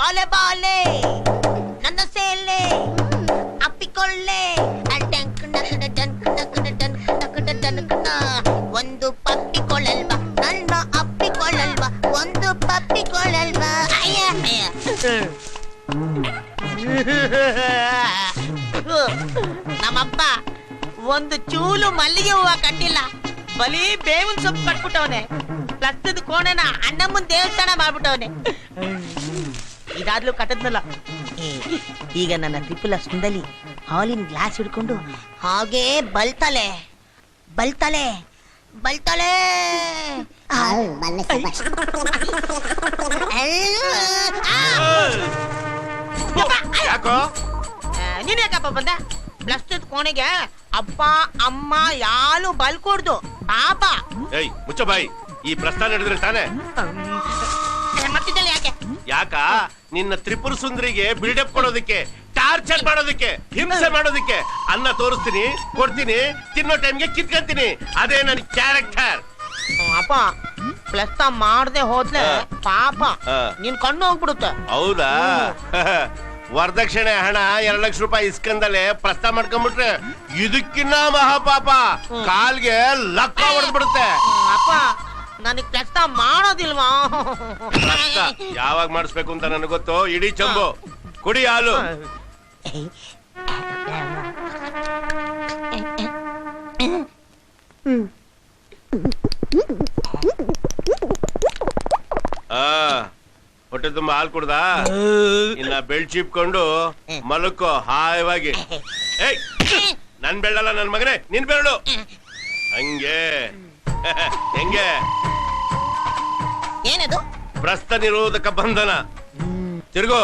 ಬಾಲೆ ಬಾಲೆ ನನ್ನ ಸೇಲೆ, ಅಪ್ಪಿಕೊಳ್ಳೆ. ಒಂದು ಪಪ್ಪಿಕೊಳ್ಳಲ್ವಾ, ನನ್ನ ಅಪ್ಪಿಕೊಳ್ಳಲ್ವಾ, ಒಂದು ಪಪ್ಪಿಕೊಳ್ಳಲ್ವಾ ಅಯ್ಯ. ನಮ್ಮಪ್ಪ, ಒಂದು ಚೂಲು ಮಲ್ಲಿಗೆ ಹೂವ ಕಟ್ಟಿಲ್ಲ ಬಲಿ ಬೇವಿನ ಸೊಪ್ಪು ಕಟ್ಬಿಟ್ಟವನೆ ಪ್ಲಸ್ತದ ಕೋಣೆನ ಅಣ್ಣಮ್ಮನ ದೇವಸ್ಥಾನ ಮಾಡ್ಬಿಟ್ಟವನೆ ಇದಾದ್ರೂ ಕಟ್ಟದ್ನಲ್ಲ. ಈಗ ನನ್ನ ತ್ರಿಪುಲ ಸುಂದಲಿ ಹಾಲಿನ ಗ್ಲಾಸ್ ಹಿಡ್ಕೊಂಡು ಹಾಗೇ ಬಲ್ತಲೆ ಬಲ್ತಲೆ ಬಲ್ತಲೆ. ಆ, ಯಪ್ಪ, ಅಯ್ಯೋ. ಯಾಕೋ? ನೀನ್ ಯಾಕಪ್ಪ ಬಂದ? ಪ್ರಸ್ತುತ ಕೋಣೆಗೆ ಅಪ್ಪ ಅಮ್ಮ ಯಾರು ಬಲ್ಕೊಡ್ದು ಪಾಪ. ಏಯ್ ಮುಚ್ಚ ಬಾಯಿ. ಈ ಪ್ರಸ್ತಾನ ನಡೆದ್ರೆ ತಾನೆ? ಮತ್ತಿದ್ದಲ್ಲ ಯಾಕೆ? ಯಾಕ? ನಿನ್ನ ತ್ರಿಪುರ ಸುಂದರಿಗೆ ಬಿಲ್ಡಪ್ ಕೊಡೋದಕ್ಕೆ ಟಾರ್ಚರ್ ಮಾಡೋದಕ್ಕೆ ಹಿಂಸೆ ಮಾಡೋದಕ್ಕೆ ಅನ್ನ ತೋರಿಸ್ತೀನಿ ಕೊಡ್ತೀನಿ ತಿನ್ನೋ ಟೈಮ್ಗೆ ಕಿತ್ಕೊಂತೀನಿ. ಅದೇ ನನ್ನ ಕ್ಯಾರೆಕ್ಟರ್ ಅಪ್ಪ ಪ್ಲಸ್ತ ಮಾಡದೆ ಹೋದ್ಲೆ ಆ. ಪಾಪ. ನಿನ್ ಕಣ್ಣು ಹೋಗ್ಬಿಡುತ್ತೆ. ಹೌದಾ? ವರದಕ್ಷಿಣೆ ಹಣ ಎರಡ್ ಲಕ್ಷ ರೂಪಾಯಿ ಇಸ್ಕಂದಲೆ ಪ್ರಸ್ತಾವ ಮಾಡ್ಕೊಂಡ್ಬಿಟ್ರೆ ಇದಕ್ಕಿನ್ನ ಮಹಾಪಾಪ. ಕಾಲ್ಗೆ ಲಕ್ಕ ಹೊಡೆದ್ಬಿಡುತ್ತೆ. ಅಪ್ಪ ನನಗ್ ಕಷ್ಟ ಮಾಡೋದಿಲ್ವಾ? ಯಾವಾಗ ಮಾಡಿಸ್ಬೇಕು ಅಂತ ನನಗೆ ಗೊತ್ತು? ಇಡೀ ಚಂಬು. ಕುಡಿ ಹಾಲು. ಆ, ಹೊಟ್ಟೆ ತುಂಬಾ ಹಾಲು ಕುಡ್ದ? ಇನ್ನ ಬೆಳ್ ಚೀಪ್ಕೊಂಡು ಮಲಕ್ಕೋ ಹಾಯವಾಗಿ. ಏಯ್, ನನ್ ಬೆಳ್ಳಲ್ಲ ನನ್ ಮಗನೇ, ನಿನ್ ಬೆರಳು. ಹಂಗೆ. ಹೆಂಗೆ? ಏನದು? ಪ್ರಸ್ತ ನಿರೋಧಕ ಬಂಧನ. ತಿರುಗು.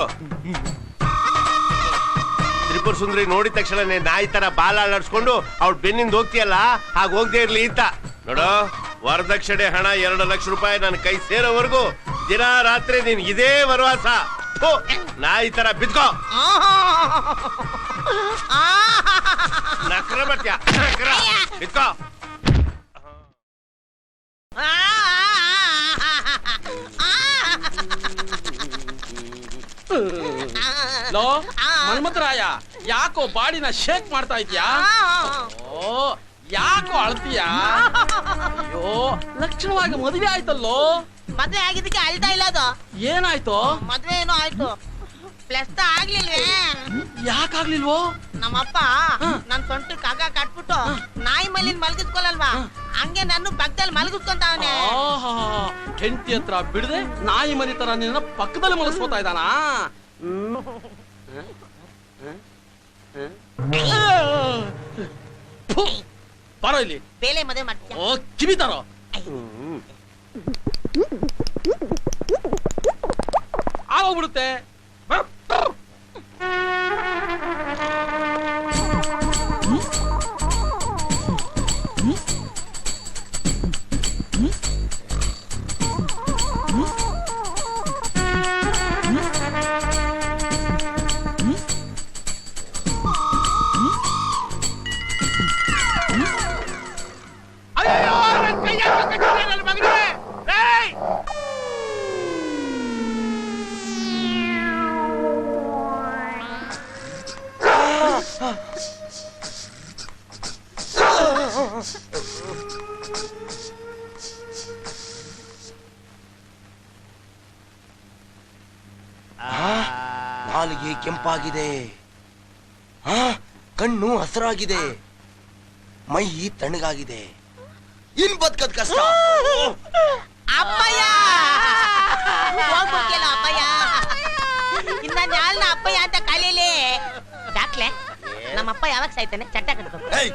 ತ್ರಿಪುರ ಸುಂದರಿ ನೋಡಿದ ತಕ್ಷಣ ನಾಯಿ ತರ ಬಾಲ ಅಲ್ಲಾಡ್ಸ್ಕೊಂಡು ಅವ್ಳು ಬೆನ್ನಿಂದ ಹೋಗ್ತೀಯಲ್ಲ ಹಾಗ ಹೋಗದೆ ಇರ್ಲಿ ಅಂತ. ನೋಡು ವರದಕ್ಷಿಣೆ ಹಣ ಎರಡು ಲಕ್ಷ ರೂಪಾಯಿ ನನ್ನ ಕೈ ಸೇರೋವರೆಗೂ ದಿನ ರಾತ್ರಿ ನೀನ್ ಇದೇ ವರವಾಸ. ನಾಯಿ ತರ ಬಿದ್ಕೋ. ನಕ್ರ ಬಟ್ಯ ನಕ್ರ. ಬಿದ್ಕೋ. ಲೋ ಮನ್ಮಥರಾಯ ಯಾಕೋ ಬಾಡಿನ ಶೇಕ್ ಮಾಡ್ತಾ ಇದ್ಯಾ ಓ ಯಾಕೋ ಅಳ್ತೀಯಾ? ಅಯ್ಯೋ ಲಕ್ಷಣವಾಗಿ ಮದುವೆ ಆಯ್ತಲ್ಲೋ? ಮದ್ವೆ ಆಗಿದ್ದಕ್ಕೆ ಅಳ್ತಾ ಇಲ್ಲ ಅದು. ಏನಾಯ್ತು? ಮದ್ವೆ ಏನೋ ಆಯ್ತು. ಪ್ಲಸ್ ಆಗ್ಲಿಲ್ವೇ? ಯಾಕಾಗ್ಲಿಲ್ವೋ? ನಮ್ಮಪ್ಪ ನನ್ ಸೊಂಟ ಕಾಗ ಕಟ್ಬಿಟ್ಟು ನಾಯಿ ಮಲ್ಲಿನ್ ಮಲಗಿಸ್ಕೊಳಲ್ವಾ? ಹಂಗೆ ನನ್ನ ಪಕ್ಕದಲ್ಲಿ ಮಲಗಿಸ್ಕೊಂತಾವನೆ. ಹೆಂಡತಿ ಹತ್ರ ಬಿಡದೆ ನಾಯಿ ಮರಿ ತರ ನಿನ್ನ ಪಕ್ಕದಲ್ಲಿ ಮಲಗಿಸ್ಕೊತಾ ಇದ್ದಾನ? ಬರೋ ಇಲ್ಲಿ. ಬೇಲೆ ಮದುವೆ ಮಾಡ್ತೀಯ? ಓ ಕಿವಿ ತರೋ. ಆಗೋಗ್ಬಿಡುತ್ತೆ. ಅಯ್ಯೋ ನಾಲಿಗೆ ಕೆಂಪಾಗಿದೆ. ಆ, ಕಣ್ಣು ಹಸರಾಗಿದೆ. ಮೈ ತಣ್ಣಗಾಗಿದೆ. ಇನ್ ಬದುಕದ್ ಕಷ್ಟ. ಅಪ್ಪಯ್ಯ! ಹೋಗ್ಬಿಡ್ತಿಯಲ್ಲ ಅಪ್ಪಯ್ಯ. ಇನ್ನ ನಾಲ್ನ ಅಪ್ಪಯ್ಯ ಅಂತ ಕಲೀಲಿ. ಡಾಕ್ಲೆ ನಮ್ಮಪ್ಪ ಯಾವಾಗ ಸಾಯ್ತಾನೆ? ಚಟ್ಟ ಕಟ್ಬೇಕು ಏಯ್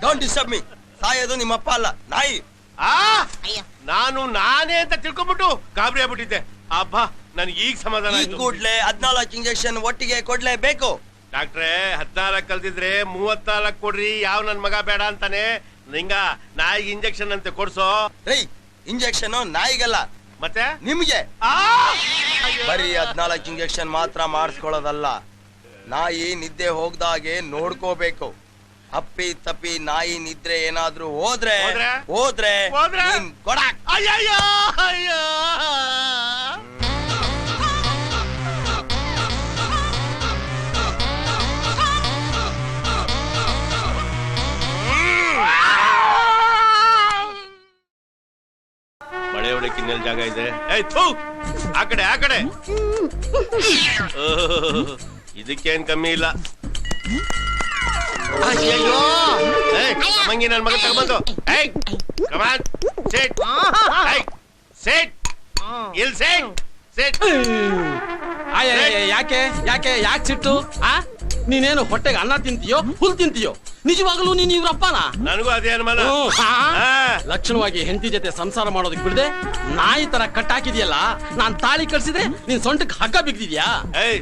ಡೋಂಟ್ ಡಿಸ್ಟರ್ಬ್ ಮೀ ಸಾಯೋದು ನಿಮ್ಮಪ್ಪ ಅಲ್ಲ ನಾಯಿ. ಆ? ಅಯ್ಯ. ನಾನು ನಾನೇ ಅಂತ ತಿಳ್ಕೊಂಡ್ಬಿಟ್ಟು ಗಾಬರಿ ಆಗ್ಬಿಟ್ಟಿದ್ದೆ. ಅಬ್ಬಾ ನನ್ ಈಗ ಸಮಾಧಾನ ಈ ಆಯ್ತು. ಕೂಡ್ಲೆ ಹದ್ನಾಲ್ಕು ಇಂಜೆಕ್ಷನ್ ಒಟ್ಟಿಗೆ ಕೊಡ್ಲೇಬೇಕು ಡಾಕ್ಟ್ರೆ ಹದ್ನಾಲ್ಕು ಕಲ್ತಿದ್ರೆ ಮೂವತ್ನಾಲ್ಕು ಕೊಡ್ರಿ ಯಾವ ನನ್ ಮಗ ಬೇಡ ಅಂತಾನೆ. ನಿಂಗ ನಾಯಿಗೆ ಇಂಜೆಕ್ಷನ್ ಅಂತ ಕೊಡ್ಸೋ? ರೈ ಇಂಜೆಕ್ಷನ್ ನಾಯಿಗಲ್ಲ. ಮತ್ತೆ? ನಿಮ್ಗೆ. ಆ! ಬರೀ ಹದ್ನಾಲ್ಕು ಇಂಜೆಕ್ಷನ್ ಮಾತ್ರ ಮಾಡಿಸ್ಕೊಳ್ಳೋದಲ್ಲ. ನಾಯಿ ನಿದ್ದೆ ಹೋಗ್ದಾಗೆ ನೋಡ್ಕೋಬೇಕು. ಅಪ್ಪಿ ತಪ್ಪಿ ನಾಯಿ ನಿದ್ರೆ ಏನಾದ್ರೂ ಹೋದ್ರೆ ಹೋದ್ರೆ? ಹೋದ್ರೆ ಹೋದ್ರೆ? ನೀನ್ ಅಯ್ಯಯ್ಯೋ ಅಯ್ಯೋ. ಮಳೆ ಹೊಡಕ್ಕೆ ಇನ್ನೆಲ್ಲಿ ಜಾಗ ಇದೆ. ಏಯ್ ಥು. ಆ ಕಡೆ ಆ ಕಡೆ. ಓಹ್, ಇದಕ್ಕೇನ್ ಕಮ್ಮಿ ಇಲ್ಲ. ಏಯ್ ಮಂಗಿ ನನ್ನ ಮಗ ತಗೊಂಬಂದು ಏಯ್ ಕಮಾನ್ ಸೇಟ್ ಏಯ್ ಸೇಟ್ ಇಲ್ ಸೇಟ್ ಸೇಟ್ ಯಾಕೆ ಯಾಕೆ ಯಾಕೆ ಸಿಟ್ಟು? ಆ? ನೀನೇನು ಹೊಟ್ಟೆಗೆ ಅನ್ನ ತಿಂತೀಯೋ ಹುಲ್ ತಿಂತೀಯೋ? ನಿಜವಾಗ್ಲೂ ನೀನ್ ಇವ್ರಪ್ಪನ ನನಗೂ ಅದೇ ಅನುಮಾನ. ಹ್ಮ್, ಹಾ? ಹಾ. ಲಕ್ಷಣವಾಗಿ ಹೆಂಡತಿ ಜೊತೆ ಸಂಸಾರ ಮಾಡೋದಕ್ ಬಿಡದೆ ನಾಯಿ ತರ ಕಟ್ಟಾಕಿದ್ಯಲ್ಲ ನಾನ್ ತಾಳಿ ಕಳ್ಸಿದ್ರೆ ನೀನ್ ಸೊಂಟಕ್ಕೆ ಹಗ್ಗ ಬಿಗ್ದಿದ್ಯಾ? ಏಯ್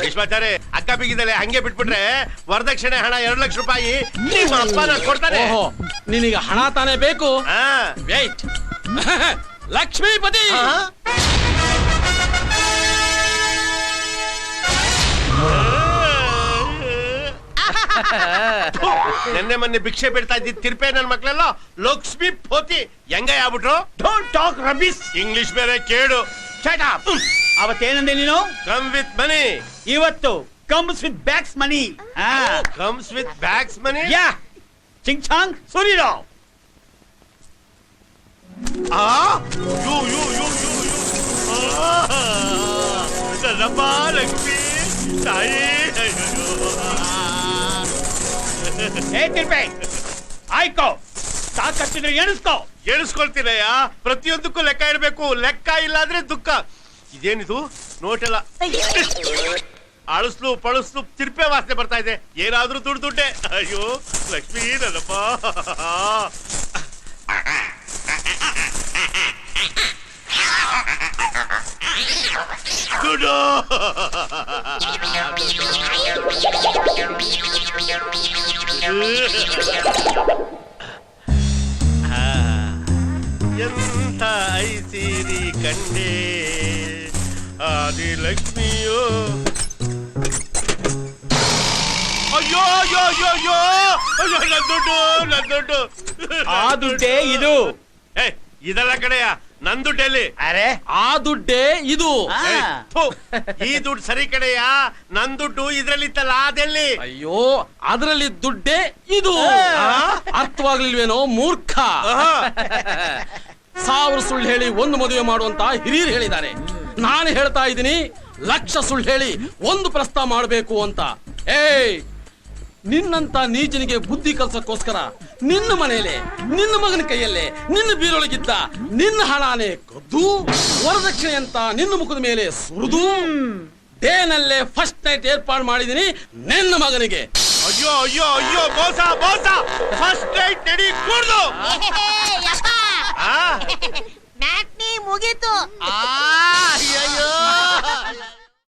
ವಿಶ್ವಾಚಾರ್ಯ ಅಕ್ಕ ಬಿಗಿದಲೆ ಹಂಗೆ ಬಿಟ್ಬಿಟ್ರೆ ವರದಕ್ಷಿಣೆ ಹಣ ಎರಡು ಲಕ್ಷ ರೂಪಾಯಿ ನಿಮ್ಮ ಕೊಡ್ತಾನೆ. ಓಹೋ ನಿನಗೆ ಹಣ ತಾನೇ ಬೇಕು. ಆ. ವೇಟ್ ಲಕ್ಷ್ಮೀಪತಿ! ನೆನ್ನೆ ಮೊನ್ನೆ ಭಿಕ್ಷೆ ಬಿಡ್ತಾ ಇದ್ದಿದ್ ತಿರ್ಪೆ ನನ್ ಮಕ್ಳೆಲ್ಲ ಲಕ್ಷ್ಮಿ ಪೋತಿ. ಹೆಂಗ ಆಗ್ಬಿಟ್ರು? ಡೋಂಟ್ ಟಾಕ್ ರಬೀಸ್ ಇಂಗ್ಲಿಷ್ ಬೇರೆ ಅಪ್ ಅವತ್ತೇನಂದೆ ನೀನು? ಕಮ್ ವಿತ್ ಮನಿ ಇವತ್ತು comes with backs money comes with backs money yeah. Ching ಚಾಂಗ್ ಸುರಿರೋ. ಆ? You you you yo you. ಆ, ನನ್ನಮ್ಮ ಲಕ್ಷ್ಮಿ ತಾಯಿ. ಅಯ್ಯಯ್ಯೋ. ಏ ತಿರ್ಪೆ ಆಯ್ಕೋ ಸಾಕಷ್ಟಿದ್ರೆ ಎಣಿಸ್ಕೋ. ಎಣಿಸ್ಕೊಳ್ತೀರಯ್ಯ ಪ್ರತಿಯೊಂದಕ್ಕೂ ಲೆಕ್ಕ ಇಡಬೇಕು ಲೆಕ್ಕ ಇಲ್ಲ ಅಂದ್ರೆ ದುಃಖ. ಇದೇನಿದು? ನೋಟೆಲ್ಲ. ಅಳಸ್ಲು ಪಳಸ್ಲು ತಿರ್ಪೆ ವಾಸನೆ ಬರ್ತಾ ಇದೆ. ಏನಾದ್ರೂ ದುಡ್ಡು ದುಡ್ಡೆ. ಅಯ್ಯೋ ಲಕ್ಷ್ಮೀ ನನ್ನಪ್ಪ. ದುಡ್ಡು. ಎಂಥ ಐಸಿರಿ ಕಂಡೆ ಆದಿ ಲಕ್ಷ್ಮಿಯೋ ಅಯ್ಯೋ ಅಯ್ಯೋ ಅಯ್ಯೋ ಅಯ್ಯೋ ಅಯ್ಯೋ ನನ್ ದುಡ್ಡು ನನ್ ದುಡ್ಡು ಆ ದುಡ್ಡೇ ಇದು ಏ ಇದೆಲ್ಲ ಕಡೆಯ ನನ್ ದುಡ್ಡೆಲ್ಲಿ ಅರೆ. ಆ ದುಡ್ಡೇ ಇದು. ಆ. ಏಯ್, ಥು, ಈ ದುಡ್ಡು ಸರಿ ಕಡೆಯ ನನ್ ದುಡ್ಡು ಇದ್ರಲ್ಲಿತ್ತಲ್ಲ ಅದೆಲ್ಲಿ? ಅಯ್ಯೋ ಅದರಲ್ಲಿ ದುಡ್ಡೇ ಇದು. ಆ? ಅರ್ಥವಾಗ್ಲಿಲ್ವೇನೋ ಮೂರ್ಖ. ಆಹಾ. ಸಾವಿರ ಸುಳ್ಳು ಹೇಳಿ ಒಂದು ಮದುವೆ ಮಾಡುವಂತ ಹಿರಿಯರು ಹೇಳಿದ್ದಾರೆ. ನಾನು ಹೇಳ್ತಾ ಇದ್ದೀನಿ ಲಕ್ಷ ಸುಳ್ಳು ಹೇಳಿ ಒಂದು ಪ್ರಸ್ತಾವ ಮಾಡಬೇಕು ಅಂತ. ಏಯ್ ನಿನ್ನಂತ ನೀಚನಿಗೆ ಬುದ್ಧಿ ಕಲ್ಸಕ್ಕೋಸ್ಕರ ನಿನ್ನ ಮನೆಯಲ್ಲಿ ನಿನ್ನ ಮಗನ ಕೈಯಲ್ಲೇ ನಿನ್ನ ಬೀರೊಳಗಿದ್ದ ನಿನ್ನ ಹಣಾನೆ ಕದ್ದು ವರದಕ್ಷಿಣೆ ಅಂತ ನಿನ್ನ ಮುಖದ ಮೇಲೆ ಸುರಿದು ಡೇನಲ್ಲೇ ಫಸ್ಟ್ ನೈಟ್ ಏರ್ಪಾಡು ಮಾಡಿದೀನಿ ನಿನ್ನ ಮಗನಿಗೆ. ಅಯ್ಯೋ ಅಯ್ಯೋ ಅಯ್ಯೋ ಮೋಸ ಮೋಸ ಫಸ್ಟ್ ನೈಟ್ ನಡಿ ಕೂಡ್ದು ಮ್ಯಾಟ್ನಿ ಮುಗೀತು. ಆ